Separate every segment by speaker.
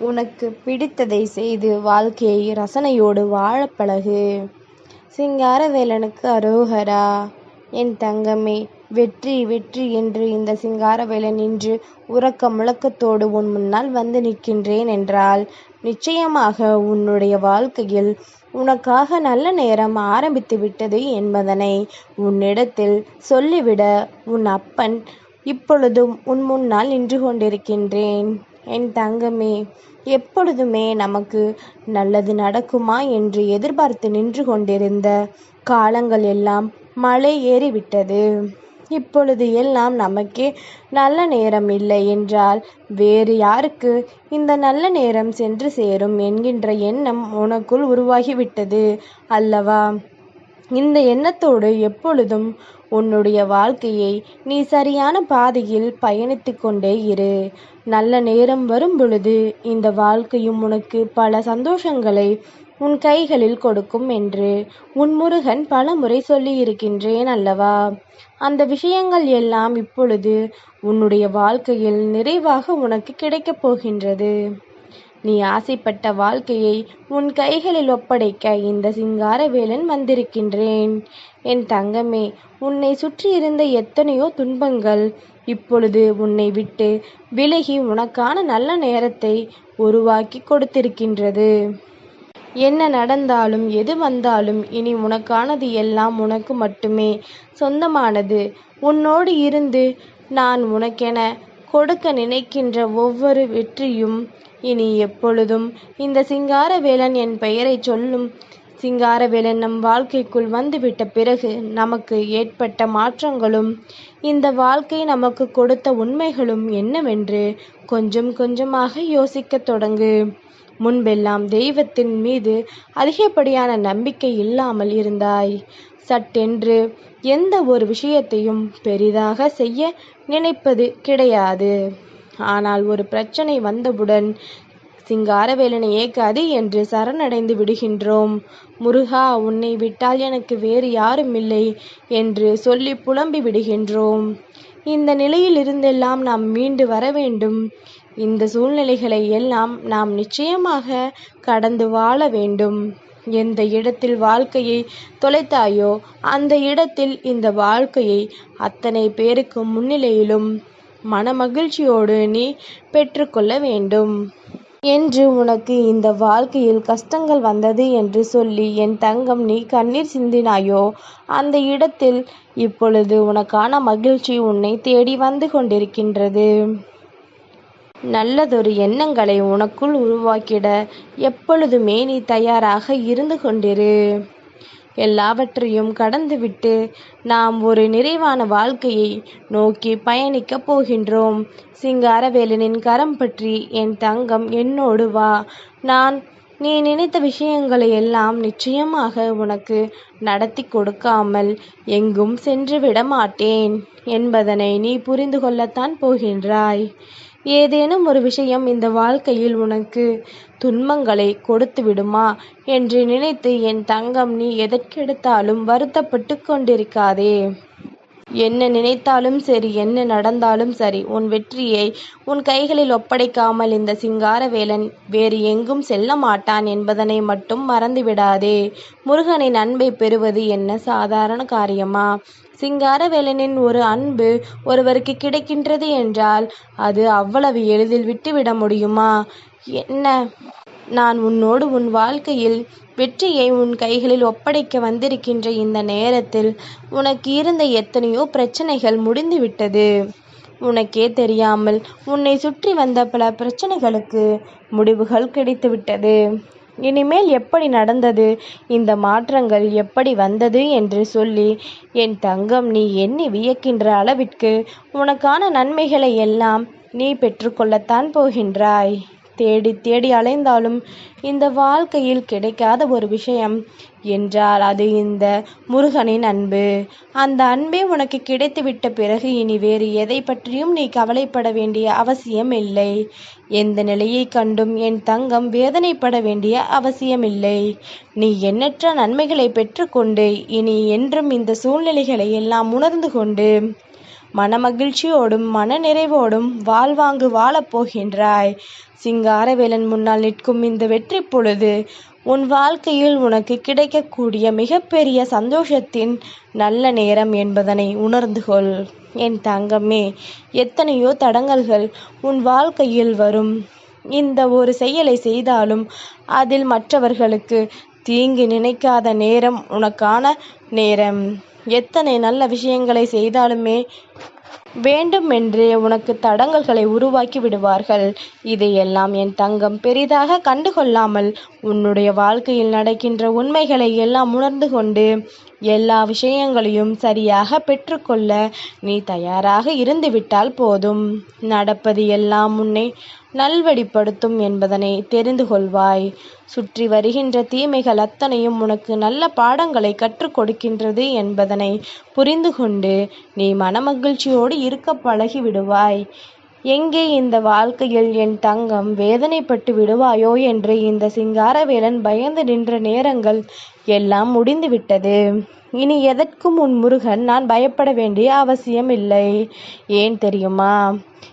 Speaker 1: உனக்கு பிடித்ததை செய்து வாழ்க்கையை ரசனையோடு வாழ பழகு. சிங்காரவேலனுக்கு அரோகரா. என் தங்கமே வெற்றி வெற்றி என்று இந்த சிங்காரவேலன் இன்று உறக்க முழக்கத்தோடு உன் முன்னால் வந்து நிற்கின்றேன் என்றால் நிச்சயமாக உன்னுடைய வாழ்க்கையில் உனக்காக நல்ல நேரம் ஆரம்பித்து விட்டது என்பதனை உன்னிடத்தில் சொல்லிவிட உன் அப்பன் இப்பொழுதும் உன் முன்னால் நின்று கொண்டிருக்கின்றேன். என் தங்கமே எப்பொழுதுமே நமக்கு நல்லது நடக்குமா என்று எதிர்பார்த்து நின்று கொண்டிருந்த காலங்கள் எல்லாம் மலை ஏறிவிட்டது. இப்பொழுது எல்லாம் நமக்கே நல்ல நேரம் இல்லை என்றால் வேறு யாருக்கு இந்த நல்ல நேரம் சென்று சேரும் என்கின்ற எண்ணம் உனக்குள் உருவாகிவிட்டது அல்லவா? இந்த எண்ணத்தோடு எப்பொழுதும் உன்னுடைய வாழ்க்கையை நீ சரியான பாதையில் பயணித்து கொண்டே இரு. நல்ல நேரம் வரும்பொழுது இந்த வாழ்க்கையும் உனக்கு பல சந்தோஷங்களை உன் கைகளில் கொடுக்கும் என்று உன் முருகன் பல முறை சொல்லியிருக்கின்றேன் அல்லவா? அந்த விஷயங்கள் எல்லாம் இப்பொழுது உன்னுடைய வாழ்க்கையில் நிறைவாக உனக்கு கிடைக்கப் போகின்றது. நீ ஆசைப்பட்ட வாழ்க்கையை உன் கைகளில் ஒப்படைக்க இந்த சிங்காரவேலன் வந்திருக்கின்றேன். என் தங்கமே உன்னை சுற்றியிருந்த எத்தனையோ துன்பங்கள் இப்பொழுது உன்னை விட்டு விலகி உனக்கான நல்ல நேரத்தை உருவாக்கி கொடுத்திருக்கின்றது. என்ன நடந்தாலும் எது வந்தாலும் இனி உனக்கானது எல்லாம் உனக்கு மட்டுமே சொந்தமானது. உன்னோடு இருந்து நான் உனக்கென கொடுக்க நினைக்கின்ற ஒவ்வொரு வெற்றியும் இனி எப்பொழுதும் இந்த சிங்காரவேலன் என் பெயரைச் சொல்லும் சிங்காரவேலன் நம் வாழ்க்கைக்குள் வந்துவிட்ட பிறகு நமக்கு ஏற்பட்ட மாற்றங்களும் இந்த வாழ்க்கை நமக்கு கொடுத்த உண்மைகளும் என்னவென்று கொஞ்சம் கொஞ்சமாக யோசிக்கத் தொடங்கு. முன்பெல்லாம் தெய்வத்தின் மீது அதிகப்படியான நம்பிக்கை இல்லாமல் இருந்தாய். சட்டென்று எந்த ஒரு விஷயத்தையும் பெரிதாக செய்ய நினைப்பது கிடையாது. ஆனால் ஒரு பிரச்சனை வந்தவுடன் சிங்காரவேலனையே ஏக்காது என்று சரணடைந்து விடுகின்றோம். முருகா உன்னை விட்டால் எனக்கு வேறு யாரும் இல்லை என்று சொல்லி புலம்பி விடுகின்றோம். இந்த நிலையிலிருந்தெல்லாம் நாம் மீண்டு வர வேண்டும். இந்த சூழ்நிலைகளை எல்லாம் நாம் நிச்சயமாக கடந்து வாழ வேண்டும். எந்த இடத்தில் வாழ்க்கையை தொலைத்தாயோ அந்த இடத்தில் இந்த வாழ்க்கையை அத்தனை பேருக்கு முன்னிலையிலும் மனமகிழ்ச்சியோடு நீ பெற்றுக்கொள்ள வேண்டும். என்று உனக்கு இந்த வாழ்க்கையில் கஷ்டங்கள் வந்தது என்று சொல்லி என் தங்கம் நீ கண்ணீர் சிந்தினாயோ அந்த இடத்தில் இப்பொழுது உனக்கான மகிழ்ச்சி உன்னை தேடி வந்து கொண்டிருக்கின்றது. நல்லதொரு எண்ணங்களை உனக்குள் உருவாக்கிட எப்பொழுதுமே நீ தயாராக இருந்து கொண்டிரு. எல்லாவற்றையும் கடந்துவிட்டு நாம் ஒரு நிறைவான வாழ்க்கையை நோக்கி பயணிக்கப் போகின்றோம். சிங்காரவேலனின் கரம் பற்றி என் தங்கம் என்னோடு வா. நான் நீ நினைத்த விஷயங்களை எல்லாம் நிச்சயமாக உனக்கு நடத்திக் கொடுக்காமல் எங்கும் சென்றுவிட மாட்டேன் என்பதனை நீ புரிந்து கொள்ளத்தான் போகின்றாய். ஏதேனும் ஒரு விஷயம் இந்த வாழ்க்கையில் உனக்கு துன்பங்களை கொடுத்து விடுமா என்று நினைத்து என் தங்கம் நீ எதற்கெடுத்தாலும் வருத்தப்பட்டு கொண்டிருக்காதே. என்ன நினைத்தாலும் சரி என்ன நடந்தாலும் சரி உன் வெற்றியை உன் கைகளில் ஒப்படைக்காமல் இந்த சிங்காரவேலன் வேறு எங்கும் செல்ல மாட்டான் என்பதனை மட்டும் மறந்துவிடாதே. முருகனின் அன்பை பெறுவது என்ன சாதாரண காரியமா? சிங்காரவேலனின் ஒரு அன்பு ஒருவருக்கு கிடைக்கின்றது என்றால் அது அவ்வளவு எளிதில் விட்டுவிட முடியுமா என்ன? நான் உன்னோடு உன் வாழ்க்கையில் வெற்றியை உன் கைகளில் ஒப்படைக்க வந்திருக்கின்ற இந்த நேரத்தில் உனக்கு இருந்த எத்தனையோ பிரச்சனைகள் முடிந்துவிட்டது. உனக்கே தெரியாமல் உன்னை சுற்றி வந்த பல பிரச்சனைகளுக்கு முடிவுகள் கிடைத்துவிட்டது. இனிமேல் எப்படி நடந்தது இந்த மாற்றங்கள் எப்படி வந்தது என்று சொல்லி என் தங்கம் நீ எண்ணி வியக்கின்ற அளவிற்கு உனக்கான நன்மைகளை எல்லாம் நீ பெற்றுக்கொள்ளத்தான் போகின்றாய். தேடி தேடி அலைந்தாலும் இந்த வாழ்க்கையில் கிடைக்காத ஒரு விஷயம் என்றால் அது இந்த முருகனின் அன்பு. அந்த அன்பே உனக்கு கிடைத்துவிட்ட பிறகு இனி வேறு எதை பற்றியும் நீ கவலைப்பட வேண்டிய அவசியமில்லை. எந்த நிலையைக் கண்டும் என் தங்கம் வேதனைப்பட வேண்டிய அவசியமில்லை. நீ எண்ணற்ற நன்மைகளைப் பெற்றுக்கொண்டு இனி என்றும் இந்த சூழ்நிலைகளை எல்லாம் உணர்ந்து கொண்டு மனமகிழ்ச்சியோடும் மனநிறைவோடும் வாழ்வாங்கு வாழப் போகின்றாய். சிங்காரவேலன் முன்னால் நிற்கும் இந்த வெற்றி பொழுது உன் வாழ்க்கையில் உனக்கு கிடைக்கக்கூடிய மிகப்பெரிய சந்தோஷத்தின் நல்ல நேரம் என்பதனை உணர்ந்து கொள். என் தங்கமே எத்தனையோ தடங்கல்கள் உன் வாழ்க்கையில் வரும். இந்த ஒரு செயலை செய்தாலும் அதில் மற்றவர்களுக்கு தீங்கு நினைக்காத நேரம் உனக்கான நேரம். எத்தனை நல்ல விஷயங்களை செய்தாலுமே வேண்டுமென்றே உனக்கு தடங்கல்களை உருவாக்கி விடுவார்கள். இதையெல்லாம் என் தங்கம் பெரிதாக கண்டுகொள்ளாமல் உன்னுடைய வாழ்க்கையில் நடக்கின்ற உண்மைகளை எல்லாம் உணர்ந்து கொண்டு எல்லா விஷயங்களையும் சரியாக பெற்றுக்கொள்ள நீ தயாராக இருந்துவிட்டால் போதும். நடப்பது எல்லாம் உன்னை நல்வழிப்படுத்தும் என்பதனை தெரிந்து கொள்வாய். சுற்றி வருகின்ற தீமைகள் அத்தனையும் உனக்கு நல்ல பாடங்களை கற்றுக் கொடுக்கின்றது என்பதனை புரிந்து கொண்டு நீ மனமகிழ்ச்சியோடு இருக்க பழகி விடுவாய் எங்கே இந்த வாழ்க்கையில் என் தங்கம் வேதனைப்பட்டு விடுவாயோ என்று இந்த சிங்காரவேலன் பயந்து நின்ற நேரங்கள் எல்லாம் முடிந்துவிட்டது. இனி எதற்கும் உன் முருகன் நான் பயப்பட வேண்டிய அவசியம் இல்லை ஏன் தெரியுமா?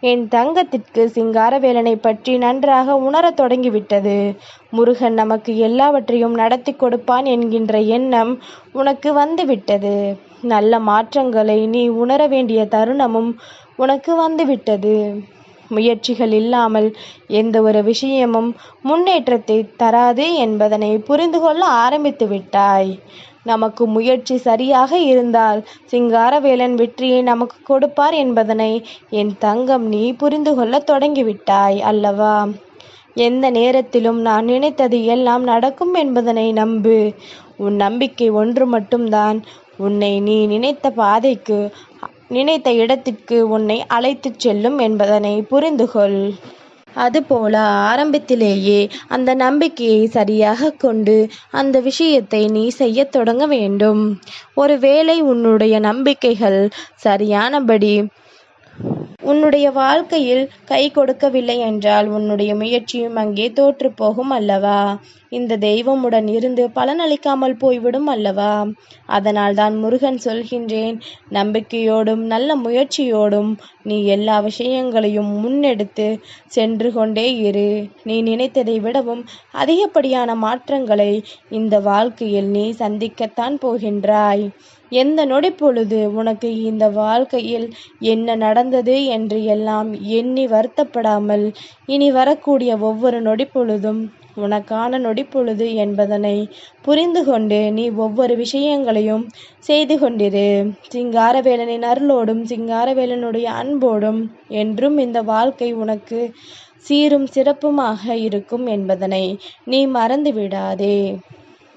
Speaker 1: என் தங்கத்திற்கு சிங்காரவேலனை பற்றி நன்றாக உணரத் தொடங்கிவிட்டது. முருகன் நமக்கு எல்லாவற்றையும் நடத்தி கொடுப்பான் என்கின்ற எண்ணம் உனக்கு வந்துவிட்டது. நல்ல மாற்றங்களை நீ உணர வேண்டிய தருணமும் உனக்கு வந்துவிட்டது. முயற்சிகள் இல்லாமல் எந்த ஒரு விஷயமும் முன்னேற்றத்தை தராது என்பதனை புரிந்து கொள்ள ஆரம்பித்து விட்டாய். நமக்கு முயற்சி சரியாக இருந்தால் சிங்காரவேலன் வெற்றியை நமக்கு கொடுப்பார் என்பதனை என் தங்கம் நீ புரிந்து கொள்ள தொடங்கிவிட்டாய் அல்லவா? எந்த நேரத்திலும் நான் நினைத்தது எல்லாம் நடக்கும் என்பதனை நம்பு. உன் நம்பிக்கை ஒன்று மட்டும்தான். உன்னை நீ நினைத்த பாதைக்கு நினைத்த இடத்திற்கு உன்னை அழைத்துச் செல்லும் என்பதனை புரிந்துகொள். அதுபோல ஆரம்பத்திலேயே அந்த நம்பிக்கையை சரியாக கொண்டு அந்த விஷயத்தை நீ செய்யத் தொடங்க வேண்டும். ஒருவேளை உன்னுடைய நம்பிக்கைகள் சரியானபடி உன்னுடைய வாழ்க்கையில் கை கொடுக்கவில்லை என்றால் உன்னுடைய முயற்சியும் அங்கே தோற்று போகும் அல்லவா? இந்த தெய்வமுடன் இருந்து பலனளிக்காமல் போய்விடும் அல்லவா? அதனால் தான் முருகன் சொல்கின்றேன் நம்பிக்கையோடும் நல்ல முயற்சியோடும் நீ எல்லா விஷயங்களையும் முன்னெடுத்து சென்று கொண்டே இரு. நீ நினைத்ததை விடவும் அதிகப்படியான மாற்றங்களை இந்த வாழ்க்கையில் நீ சந்திக்கத்தான் போகின்றாய். எந்த நொடி பொழுது உனக்கு இந்த வாழ்க்கையில் என்ன நடந்தது என்று எல்லாம் எண்ணி வருத்தப்படாமல் இனி வரக்கூடிய ஒவ்வொரு நொடி பொழுதும் உனக்கான நொடி பொழுது என்பதனை புரிந்து கொண்டு நீ ஒவ்வொரு விஷயங்களையும் செய்து கொண்டிரு சிங்காரவேலனின் அருளோடும் சிங்காரவேலனுடைய அன்போடும் என்றும் இந்த வாழ்க்கை உனக்கு சீரும் சிறப்புமாக இருக்கும் என்பதனை நீ மறந்து விடாதே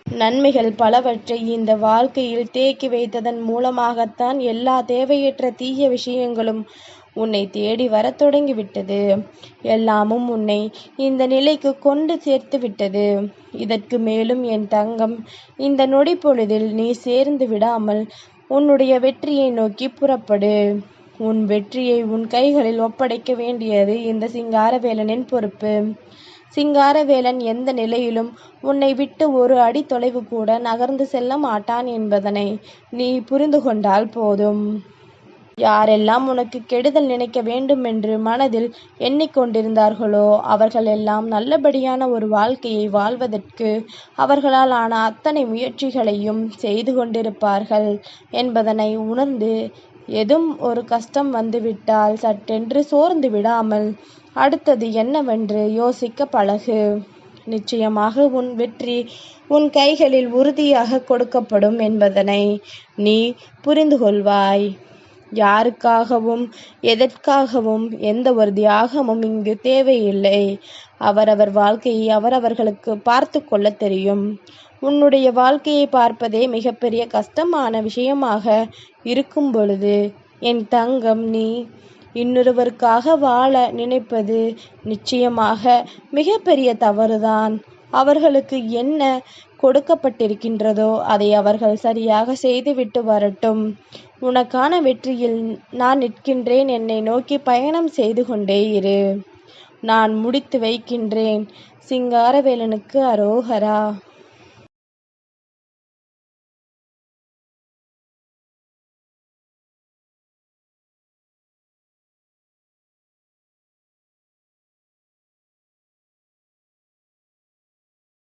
Speaker 1: நன்மைகள் பலவற்றை இந்த வாழ்க்கையில் தேக்கி வைத்ததன் மூலமாகத்தான் எல்லா தேவையற்ற தீய விஷயங்களும் உன்னை தேடி வரத் தொடங்கிவிட்டது. எல்லாமும் உன்னை இந்த நிலைக்கு கொண்டு சேர்த்து விட்டது. இதற்கு மேலும் என் தங்கம் இந்த நொடி பொழுதில் நீ சேர்ந்து விடாமல் உன்னுடைய வெற்றியை நோக்கி புறப்படு. உன் வெற்றியை உன் கைகளில் ஒப்படைக்க வேண்டியது இந்த சிங்காரவேலனின் பொறுப்பு. சிங்காரவேலன் எந்த நிலையிலும் உன்னை விட்டு ஒரு அடி தொலைவு கூட நகர்ந்து செல்ல மாட்டான் என்பதனை நீ புரிந்து கொண்டால் போதும். யாரெல்லாம் உனக்கு கெடுதல் நினைக்க வேண்டுமென்று மனதில் எண்ணிக்கொண்டிருந்தார்களோ அவர்கள் எல்லாம் நல்லபடியான ஒரு வாழ்க்கையை வாழ்வதற்கு அவர்களால் ஆன அத்தனை முயற்சிகளையும் செய்து கொண்டிருப்பார்கள் என்பதனை உணர்ந்து எதும் ஒரு கஷ்டம் வந்துவிட்டால் சட்டென்று சோர்ந்து விடாமல் அடுத்தது என்னவென்று யோசிக்க பழகு. நிச்சயமாக உன் வெற்றி உன் கைகளில் உறுதியாக கொடுக்கப்படும் என்பதனை நீ புரிந்து கொள்வாய் யாருக்காகவும் எதற்காகவும் எந்த ஒரு தியாகமும் இங்கு தேவையில்லை. அவரவர் வாழ்க்கையை அவரவர்களுக்கு பார்த்து கொள்ள தெரியும். உன்னுடைய வாழ்க்கையை பார்ப்பதே மிகப்பெரிய கஷ்டமான விஷயமாக இருக்கும் பொழுது என் தங்கம் நீ இன்னொருவருக்காக வாழ நினைப்பது நிச்சயமாக மிகப்பெரிய தவறுதான். அவர்களுக்கு என்ன கொடுக்கப்பட்டிருக்கின்றதோ அதை அவர்கள் சரியாக செய்துவிட்டு வரட்டும். உனக்கான வெற்றியில் நான் நிற்கின்றேன். என்னை நோக்கி பயணம் செய்து கொண்டே இரு. நான் முடித்து வைக்கின்றேன். சிங்காரவேலனுக்கு அரோகரா.